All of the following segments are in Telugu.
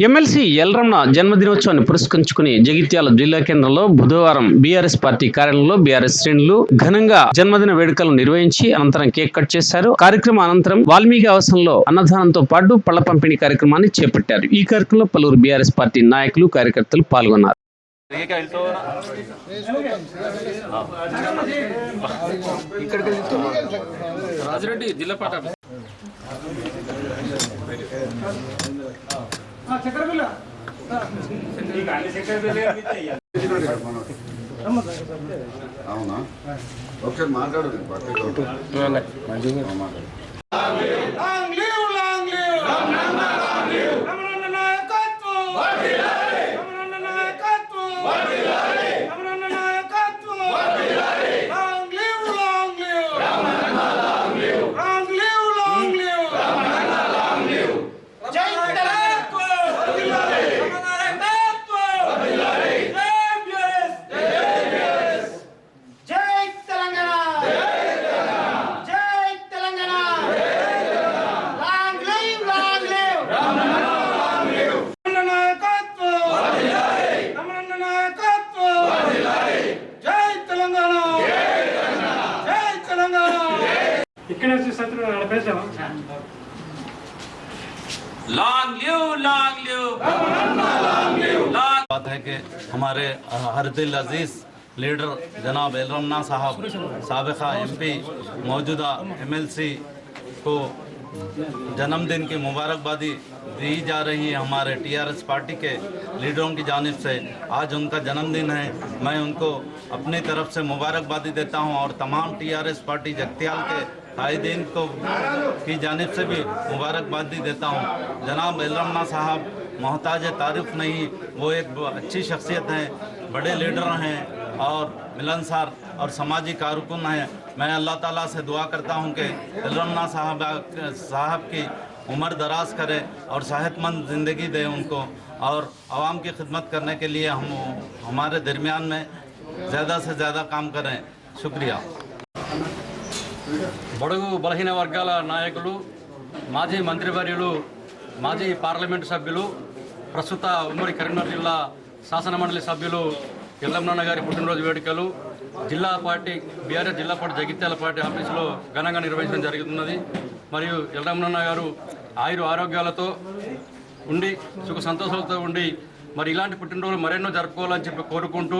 ఎమ్మెల్సీ ఎల్రమణ జన్మదినోత్సవాన్ని పురస్కరించుకుని జగిత్యాల జిల్లా కేంద్రంలో బుధవారం బీఆర్ఎస్ పార్టీ కార్యాలయంలో బీఆర్ఎస్ శ్రేణులు ఘనంగా జన్మదిన వేడుకలను నిర్వహించి అనంతరం కేక్ కట్ చేశారు. కార్యక్రమం అనంతరం వాల్మీకి ఆవాసంలో అన్నదానంతో పాటు పళ్ళ పంపిణీ కార్యక్రమాన్ని చేపట్టారు. ఈ కార్యక్రమంలో పలువురు బీఆర్ఎస్ పార్టీ నాయకులు కార్యకర్తలు పాల్గొన్నారు. రాజిరెడ్డి అవునా? ఒకసారి మాట్లాడు మాట్లాడు. ఇక్కడ నుంచి శత్రువు నడిపేసాం లాంగ్ లివ్ లాంగ్ లివ్ बात है कि हमारे हर दिल अजीज लीडर जनाब एलरमना साहब सबका एमपी मौजूदा एमएलसी को जन्मदिन की मुबारकबादी दी जा रही है हमारे टीआरएस पार्टी के लीडरों की जानब से। आज उनका जन्मदिन है। मैं उनको अपनी तरफ़ से मुबारकबादी देता हूँ और तमाम टीआरएस पार्टी जगतियाल के कायदीन को की जानब से भी मुबारकबादी देता हूँ। जनाब एलरमना साहब, मोहताज तारीफ़ नहीं, वो एक अच्छी शख्सियत हैं, बड़े लीडर हैं। और मिलनसार और समाजी कारकुन हैं मैं अल्लाह ताला से दुआ करता हूं कि रमना साहब साहब की उम्र दराज करे और सेहतमंद ज़िंदगी दे उनको और आवाम की खिदमत करने के लिए हम हमारे दरमियान में ज़्यादा से ज़्यादा काम करें शुक्रिया బడుగు బలహీన వర్గాల నాయకులు మాజీ మంత్రివర్యులు మాజీ పార్లమెంటు సభ్యులు ప్రస్తుత ఉమ్మడి కరీంనగర్ జిల్లా శాసన మండలి సభ్యులు ఎల్లమ్మన్న గారి పుట్టినరోజు వేడుకలు జిల్లా పార్టీ బీఆర్ఎస్ జిల్లా పార్టీ జగిత్యాల పార్టీ ఆఫీసులో ఘనంగా నిర్వహించడం జరుగుతున్నది. మరియు ఎల్లమ్మన్న గారు ఆయురు ఆరోగ్యాలతో ఉండి సుఖ సంతోషాలతో ఉండి మరి ఇలాంటి పుట్టినరోజులు మరెన్నో జరుపుకోవాలని చెప్పి కోరుకుంటూ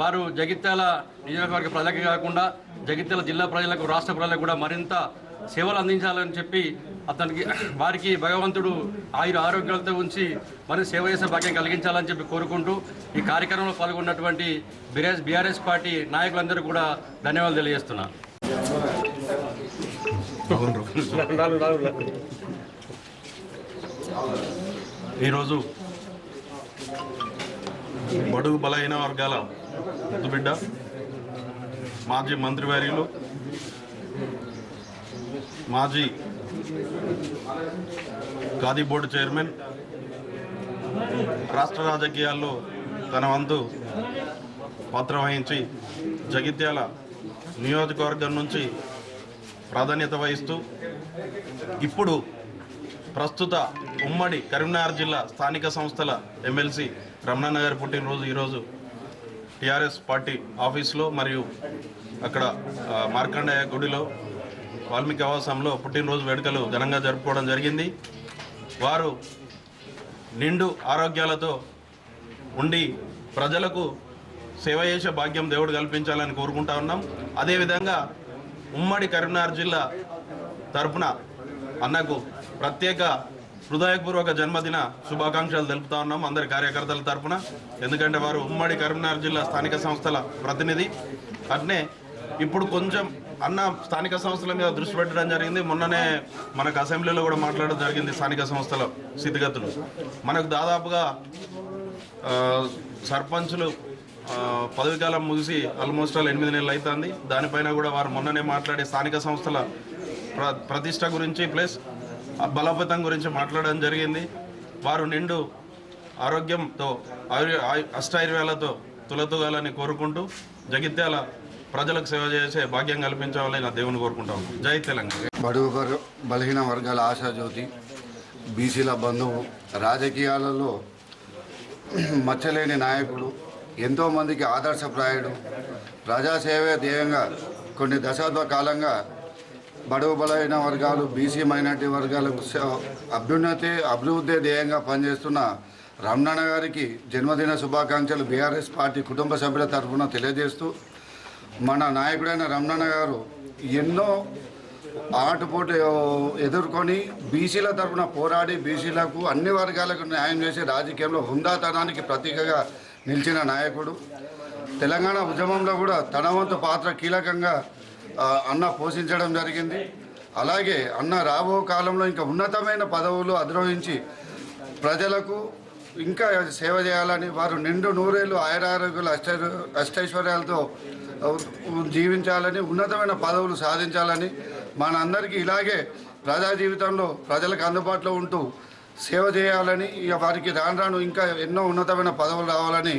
వారు జగిత్యాల నియోజకవర్గ ప్రజలకి కాకుండా జగిత్యాల జిల్లా ప్రజలకు రాష్ట్ర ప్రజలకు కూడా మరింత సేవలు అందించాలని చెప్పి అతనికి వారికి భగవంతుడు ఆయుర ఆరోగ్యాలతో ఉంచి మరి సేవ చేసే భాగ్యం కలిగించాలని చెప్పి కోరుకుంటూ ఈ కార్యక్రమంలో పాల్గొన్నటువంటి బీఆర్ఎస్ బీఆర్ఎస్ పార్టీ నాయకులందరూ కూడా ధన్యవాదాలు తెలియజేస్తున్నాను ఈరోజు బడుగు బలహీన వర్గాల ముద్దుబిడ్డ మాజీ మంత్రివర్యులు మాజీ ఖాదీ బోర్డు చైర్మన్ రాష్ట్ర రాజకీయాల్లో తన వంతు పాత్ర వహించి జగిత్యాల నియోజకవర్గం నుంచి ప్రాధాన్యత వహిస్తూ ఇప్పుడు ప్రస్తుత ఉమ్మడి కరీంనగర్ జిల్లా స్థానిక సంస్థల ఎమ్మెల్సీ రమణానగర్ పుట్టినరోజు ఈరోజు టీఆర్ఎస్ పార్టీ ఆఫీస్లో మరియు అక్కడ మార్కండేయ గుడిలో వాల్మీకి ఆవాసంలో పుట్టినరోజు వేడుకలు ఘనంగా జరుపుకోవడం జరిగింది. వారు నిండు ఆరోగ్యాలతో ఉండి ప్రజలకు సేవ చేసే భాగ్యం దేవుడు కల్పించాలని కోరుకుంటా ఉన్నాం. అదేవిధంగా ఉమ్మడి కరీంనగర్ జిల్లా తరపున అన్నకు ప్రత్యేక హృదయపూర్వక జన్మదిన శుభాకాంక్షలు తెలుపుతా ఉన్నాం అందరి కార్యకర్తల తరపున. ఎందుకంటే వారు ఉమ్మడి కరీంనగర్ జిల్లా స్థానిక సంస్థల ప్రతినిధి. అట్నే ఇప్పుడు కొంచెం అన్న స్థానిక సంస్థల మీద దృష్టి పెట్టడం జరిగింది. మొన్ననే మనకు అసెంబ్లీలో కూడా మాట్లాడడం జరిగింది స్థానిక సంస్థల స్థితిగతులు మనకు దాదాపుగా సర్పంచులు పదవికాలం ముగిసి ఆల్మోస్ట్ ఆల్ ఎనిమిది నెలలు అవుతుంది దానిపైన కూడా వారు మొన్ననే మాట్లాడి స్థానిక సంస్థల ప్ర ప్రతిష్ట గురించి ప్లస్ బలోపేతం గురించి మాట్లాడడం జరిగింది. వారు నిండు ఆరోగ్యంతో ఆయుర్ ఆయు తులతూగాలని కోరుకుంటూ జగిత్యాల ప్రజలకు సేవ చేసే భాగ్యం కల్పించాలని నా దేవుని కోరుకుంటాం జై తెలంగాణ. బడుగు బలహీన వర్గాల ఆశాజ్యోతి బీసీల బంధువు రాజకీయాలలో మచ్చలేని నాయకుడు ఎంతోమందికి ఆదర్శప్రాయుడు ప్రజాసేవే ధ్యేయంగా కొన్ని దశాబ్ద కాలంగా బడుగు బలైన వర్గాలు బీసీ మైనార్టీ వర్గాలకు అభ్యున్నతి అభివృద్ధి ధ్యేయంగా పనిచేస్తున్న రమణన్న గారికి జన్మదిన శుభాకాంక్షలు బీఆర్ఎస్ పార్టీ కుటుంబ సభ్యుల తరఫున తెలియజేస్తూ మన నాయకుడైన రమణన్న గారు ఎన్నో ఆటుపోటు ఎదుర్కొని బీసీల తరఫున పోరాడి బీసీలకు అన్ని వర్గాలకు న్యాయం చేసి రాజకీయంలో హుందాతనానికి ప్రతీకగా నిలిచిన నాయకుడు. తెలంగాణ ఉద్యమంలో కూడా తన వంతు పాత్ర కీలకంగా అన్న పోషించడం జరిగింది. అలాగే అన్న రాబో కాలంలో ఇంకా ఉన్నతమైన పదవులు అధిరోహించి ప్రజలకు ఇంకా సేవ చేయాలని వారు నిండు నూరేళ్ళు ఆయురారోగ్యులు అష్ట అష్టైశ్వర్యాలతో జీవించాలని ఉన్నతమైన పదవులు సాధించాలని మనందరికీ ఇలాగే ప్రజా జీవితంలో ప్రజలకు అందుబాటులో ఉంటూ సేవ చేయాలని ఇక వారికి రాను రాను ఇంకా ఎన్నో ఉన్నతమైన పదవులు రావాలని